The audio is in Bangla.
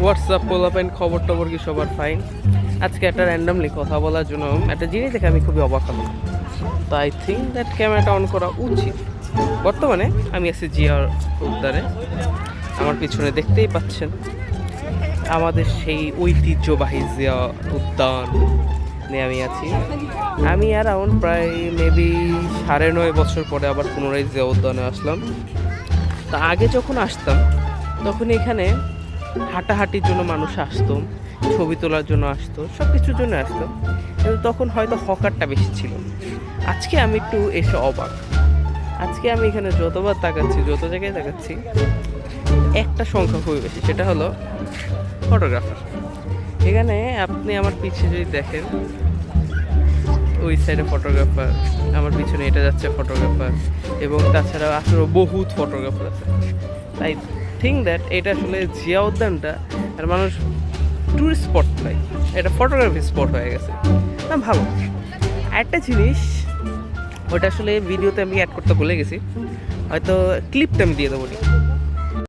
হোয়াটসঅ্যাপ পোলাপেন খবর টবর কি সবার ফাইন আজকে একটা র্যান্ডামলি কথা বলার জন্য, একটা জিনিস দেখে আমি খুবই অবাক হলাম। তো আই থিঙ্ক দ্যাট ক্যামেরাটা অন করা উচিত। বর্তমানে আমি আছি জিয়ার উদ্যানে আমার পিছনে দেখতেই পাচ্ছেন আমাদের সেই ঐতিহ্যবাহী জিয়া উদ্যান নিয়ে আমি আছি। আমি অ্যারাউন্ড প্রায় মেবি সাড়ে নয় বছর পরে আবার পুনরায় জিয়া উদ্যানে আসলাম। তা আগে যখন আসতাম, তখন এখানে হাঁটাহাঁটির জন্য মানুষ আসতো, ছবি তোলার জন্য আসতো সব কিছুর জন্য আসতো। কিন্তু তখন হয়তো হকারটা বেশি ছিল। আজকে আমি একটু এসে অবাক। আজকে আমি এখানে যতবার তাকাচ্ছি, যত জায়গায় তাকাচ্ছি, একটা সংখ্যা খুবই বেশি, সেটা হলো ফটোগ্রাফার। এখানে আপনি আমার পিছিয়ে যদি দেখেন, ওই সাইডে ফটোগ্রাফার, আমার পিছনে এটা যাচ্ছে ফটোগ্রাফার, এবং তাছাড়া আসলে বহুত ফটোগ্রাফার আছে। তাই থিঙ্ক দ্যাট এটা আসলে জিয়া উদ্যানটা আর মানুষ ট্যুরিস্ট স্পট নয় এটা ফটোগ্রাফি স্পট হয়ে গেছে। না, ভালো। একটা জিনিস ওটা আসলে ভিডিওতে আমি অ্যাড করতে ভুলে গেছি। হয়তো ক্লিপটা আমি দিয়ে দেবো।